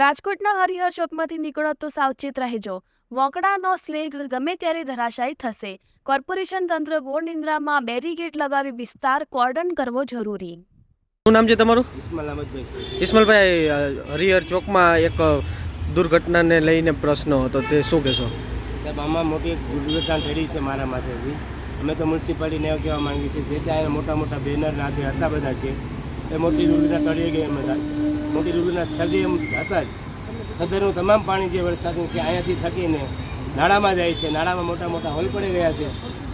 રાજકોટના હરિહર ચોકમાંથી નીકળો તો સાવચેત રહેજો. વોંકડાનો સ્લેગ ગમે ત્યારે ધરાશાયી થશે. કોર્પોરેશન તંત્ર ગોળ નિંદ્રામાં બેરીગેટ લગાવી વિસ્તાર કોર્ડન કરવો જરૂરી. શું નામ છે તમારું? ઇસ્માલ અહમદભાઈ ઇસ્માલભાઈ હરિહર ચોકમાં એક દુર્ઘટનાને લઈને પ્રશ્ન હતો. તે શું કહેશો? સાહેબ આમાં મોટી એક દુર્ઘટના થઈ છે મારા માથેથી. અમે તો મ્યુનિસિપાલિટીને એવું કહેવા માંગીએ છીએ જે ત્યાં મોટા મોટા બેનર નાખે હતા બધા છે એ મોટી દુર્ઘટના ટળી ગઈ એમ હતા મોટી દુર્ઘટના સર્જી એમ હતા જ. સદરનું તમામ પાણી જે વરસાદનું છે અહીંયાથી થકીને નાળામાં જાય છે. નાળામાં મોટા મોટા હોલ પડી ગયા છે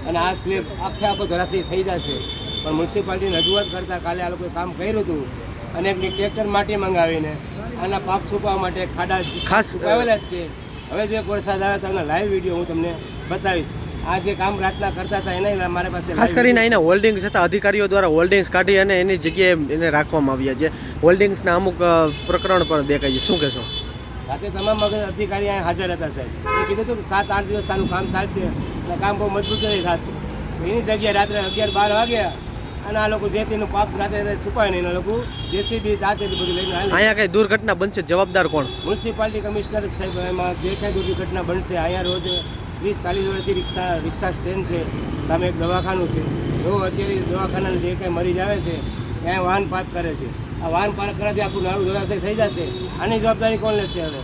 અને આ સ્લેબ આખે આખો ધરાશી થઈ જશે. પણ મ્યુનિસિપાલિટીને રજૂઆત કરતાં કાલે આ લોકોએ કામ કર્યું હતું અને એક ટ્રેક્ટર માટી મંગાવીને આના પાક છુપાવવા માટે ખાડા ખાસ, આવેલા જ છે. હવે જો એક વરસાદ આવે તો લાઈવ વીડિયો હું તમને બતાવીશ. આ જે કામ રાતના કરતા હતા એના મારા પાસે ખાસ કરીને અહીંના હોલ્ડિંગ્સ હતા અધિકારીઓ દ્વારા હોલ્ડિંગ્સ કાઢી અને એની જગ્યાએ એને રાખવામાં આવ્યા છે. હોલ્ડિંગ્સના અમુક પ્રકરણ પણ દેખાય છે. શું કહેશો? રાતે તમામ અધિકારી અહીંયા હાજર હતા સાહેબ. એ કીધું હતું કે સાત આઠ દિવસ આનું કામ ચાલશે અને કામ બહુ મજબૂત નહીં થશે. એની જગ્યાએ રાત્રે અગિયાર બાર વાગ્યા અને આ લોકો જે તેનું પાપ રાત્રે છુપાય નહીં એના લોકો જેસીબી દાંતે બધું લઈને અહીંયા કઈ દુર્ઘટના બનશે? જવાબદાર કોણ? મ્યુનિસિપાલિટી કમિશનર સાહેબ એમાં જે કાંઈ દુર્ઘટના બનશે અહીંયા રોજ ત્રીસ ચાલીસ વર્ષથી રિક્ષા રિક્ષા સ્ટેન્ડ છે, સામે એક દવાખાનું છે. એવો અત્યારે દવાખાના જે કાંઈ મરીજ આવે છે, ત્યાં વાહન પાર્ક કરે છે. આ વાહન પાર્ક કરવાથી આખું નાળું જળાશય થઈ જશે. આની જવાબદારી કોણ લેશે હવે?